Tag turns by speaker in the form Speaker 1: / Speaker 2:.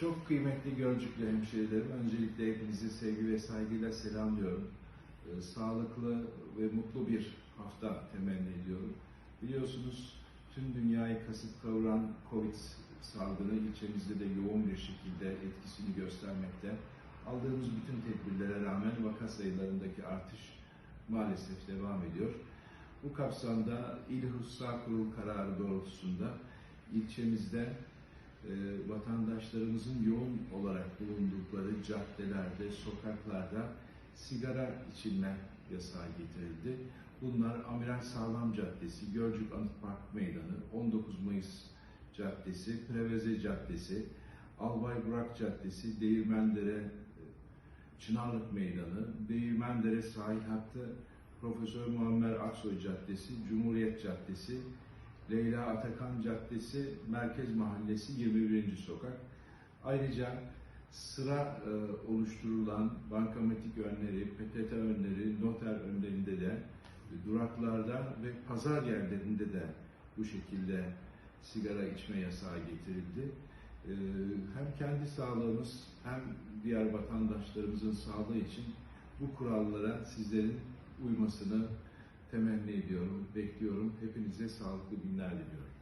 Speaker 1: çok kıymetli Gölcüklü hemşehrilerim, öncelikle hepinizi sevgi ve saygıyla selamlıyorum. Ee, sağlıklı ve mutlu bir hafta temenni ediyorum. Biliyorsunuz tüm dünyayı kasıp kavuran Covid salgını ilçemizde de yoğun bir şekilde etkisini göstermekte. Aldığımız bütün tedbirlere rağmen vaka sayılarındaki artış maalesef devam ediyor. Bu kapsamda İl Hususa Kurul kararı doğrultusunda ilçemizde e, vatandaşlarımızın yoğun olarak bulundukları caddelerde, sokaklarda sigara içilme yasağı getirildi. Bunlar Amiral Sağlam Caddesi, Gölcük Anıt Park Meydanı, 19 Mayıs Caddesi, Preveze Caddesi, Albay Burak Caddesi, Değirmendere e, Çınarlık Meydanı, Değirmendere sahil hattı Profesör Muammer Aksoy Caddesi, Cumhuriyet Caddesi, Leyla Atakan Caddesi, Merkez Mahallesi 21. Sokak. Ayrıca sıra e, oluşturulan bankamatik önleri, PTT önleri, noter önlerinde de duraklarda ve pazar yerlerinde de bu şekilde sigara içme yasağı getirildi. E, hem kendi sağlığımız hem diğer vatandaşlarımızın sağlığı için bu kurallara sizlerin uymasını temenni ediyorum, bekliyorum. Hepinize sağlıklı günler diliyorum.